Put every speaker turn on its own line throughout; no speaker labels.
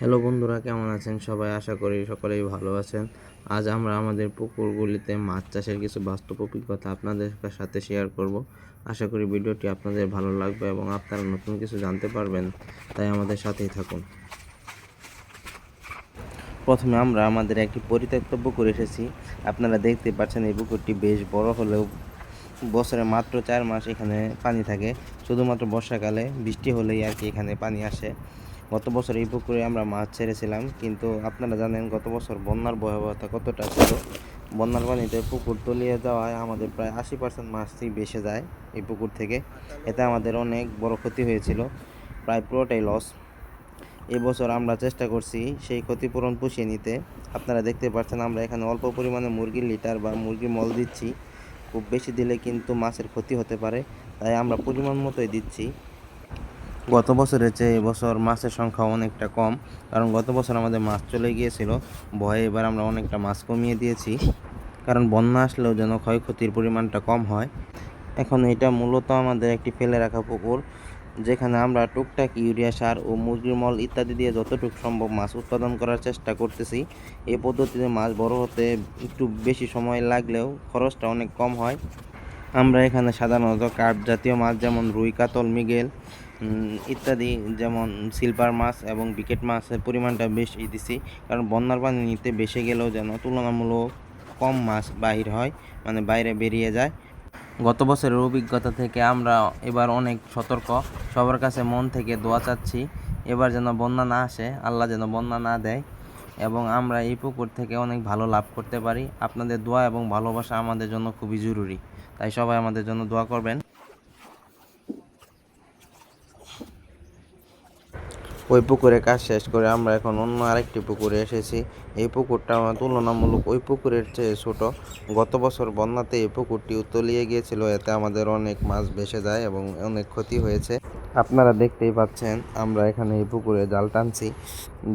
Hello বন্ধুরা, কেমন আছেন সবাই? আশা করি সকলেই ভালো আছেন। আজ আমরা আমাদের পুকুরগুলিতে মাছ চাষের কিছু বাস্তব অভিজ্ঞতা আপনাদের সাথে শেয়ার করব। আশা করি ভিডিওটি আপনাদের ভালো লাগবে এবং আপনারা নতুন কিছু জানতে পারবেন, তাই আমাদের সাথেই থাকুন। প্রথমে আমরা আমাদের একটি পরিত্যক্ত পুকুর এসেছি। আপনারা দেখতে পাচ্ছেন এই পুকুরটি বেশ বড় হলেও বছরে মাত্র চার মাস এখানে পানি থাকে। শুধুমাত্র বর্ষাকালে বৃষ্টি হলেই আর কি এখানে পানি আসে। গত বছর এই পুকুরে আমরা মাছ ছেড়েছিলাম, কিন্তু আপনারা জানেন গত বছর বন্যার ভয়াবহতা কতটা ছিল। বন্যার পানিতে পুকুর তলিয়ে যাওয়ায় আমাদের প্রায় আশি পার্সেন্ট মাছই বেসে যায় এই পুকুর থেকে। এতে আমাদের অনেক বড় ক্ষতি হয়েছিল, প্রায় পুরোটাই লস এবছর আমরা চেষ্টা করছি সেই ক্ষতিপূরণ পুষিয়ে নিতে। আপনারা দেখতে পাচ্ছেন আমরা এখানে অল্প পরিমাণে মুরগির লিটার বা মুরগির মল দিচ্ছি। খুব বেশি দিলে কিন্তু মাছের ক্ষতি হতে পারে, তাই আমরা পরিমাণ মতোই দিচ্ছি। গত বছরের চেয়ে এবছর মাছের সংখ্যা অনেকটা কম, কারণ গত বছর আমাদের মাছ চলে গিয়েছিল। ভয়ে এবার আমরা অনেকটা মাছ কমিয়ে দিয়েছি, কারণ বন্যা আসলেও যেন ক্ষয়ক্ষতির পরিমাণটা কম হয়। এখন এটা মূলত আমাদের একটি ফেলে রাখা পুকুর, যেখানে আমরা টুকটাক ইউরিয়া সার ও মুরগির মল ইত্যাদি দিয়ে যতটুকু সম্ভব মাছ উৎপাদন করার চেষ্টা করতেছি। এই পদ্ধতিতে মাছ বড় হতে একটু বেশি সময় লাগলেও খরচটা অনেক কম হয়। আমরা এখানে সাধারণত কার্প জাতীয় মাছ যেমন রুই, কাতল, মৃগেল ইত্যাদি যেমন সিলভার মাছ এবং বিকেট মাছের পরিমাণটা বেশি দিছি। কারণ বন্যার পানি নিতে বেশি গেলেও যেন তুলনামূলক কম মাছ বাহির হয় মানে বাইরে বেরিয়ে যায়। গত বছরের অভিজ্ঞতা থেকে আমরা এবার অনেক সতর্ক। সবার কাছে মন থেকে দোয়া চাচ্ছি, এবার যেন বন্যা না আসে, আল্লাহ যেন বন্যা না দেয় এবং আমরা এই পুকুর থেকে অনেক ভালো লাভ করতে পারি। আপনাদের দোয়া এবং ভালোবাসা আমাদের জন্য খুবই জরুরি। তাই সবাই আমাদের জন্য দোয়া করবেন। ওই পুকুরে কাজ শেষ করে আমরা এখন অন্য আরেকটি পুকুরে এসেছি। এই পুকুরটা আমার তুলনামূলক ওই পুকুরের চেয়ে ছোট। গত বছর বন্যাতে এই পুকুরটি তলিয়ে গিয়েছিল, এতে আমাদের অনেক মাছ ভেসে যায় এবং অনেক ক্ষতি হয়েছে। আপনারা দেখতেই পাচ্ছেন, আমরা এখানে এই পুকুরে জাল টানছি।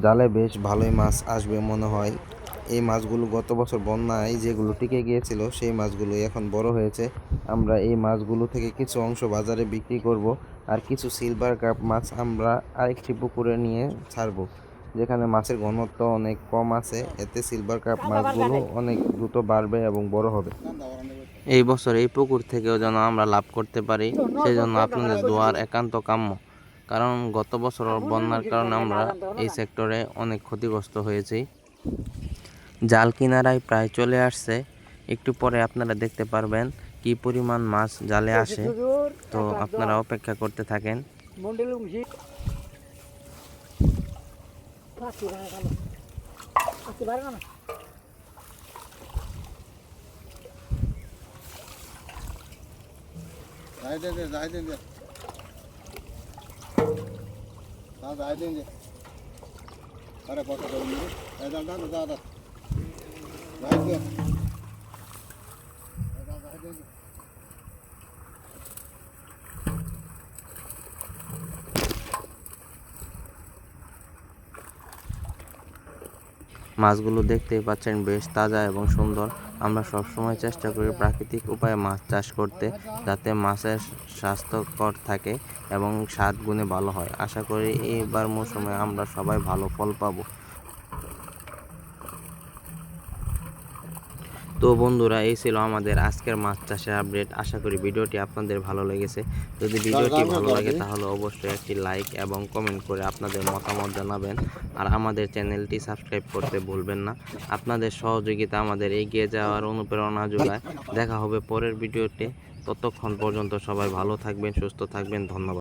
জালে বেশ ভালোই মাছ আসবে মনে হয়। এই মাছগুলো গত বছর বন্যায় যেগুলো টিকে গিয়েছিল সেই মাছগুলো এখন বড় হয়েছে। আমরা এই মাছগুলো থেকে কিছু অংশ বাজারে বিক্রি করব আর কিছু সিলভার কাপ মাছ আমরা আরেকটি পুকুরে নিয়ে ছাড়বো যেখানে মাছের ঘনত্ব অনেক কম আছে। এতে সিলভার কাপ মাছগুলো অনেক দ্রুত বাড়বে এবং বড় হবে। এই বছর এই পুকুর থেকেও যেন আমরা লাভ করতে পারি সেই জন্য আপনাদের দোয়ার একান্ত কাম্য। কারণ গত বছর বন্যার কারণে আমরা এই সেক্টরে অনেক ক্ষতিগ্রস্ত হয়েছি। জাল কিনারায় প্রায় চলে আসছে। একটু পরে আপনারা দেখতে পারবেন কি পরিমাণ মাছ জালে আসে। তো আপনারা অপেক্ষা করতে থাকেন।
মন্ডলের উঠি আসতে
মাছগুলো দেখতেই পাচ্ছেন বেশ তাজা এবং সুন্দর। আমরা সবসময় চেষ্টা করি প্রাকৃতিক উপায়ে মাছ চাষ করতে, যাতে মাছের স্বাস্থ্যকর থাকে এবং স্বাদ গুণে ভালো হয়। আশা করি এইবার মৌসুমে আমরা সবাই ভালো ফল পাবো। তো বন্ধুরা এই ছিল আমাদের আজকের মাছ চাষের আপডেট আশা করি ভিডিওটি আপনাদের ভালো লেগেছে। যদি ভিডিওটি ভালো লাগে তাহলে অবশ্যই একটি লাইক এবং কমেন্ট করে আপনাদের মতামত জানাবেন। আর আমাদের চ্যানেলটি সাবস্ক্রাইব করতে ভুলবেন না। আপনাদের সহযোগিতা আমাদের এগিয়ে যাওয়ার অনুপ্রেরণা যোগায়। দেখা হবে পরের ভিডিওতে। ততক্ষণ পর্যন্ত সবাই ভালো থাকবেন সুস্থ থাকবেন। ধন্যবাদ।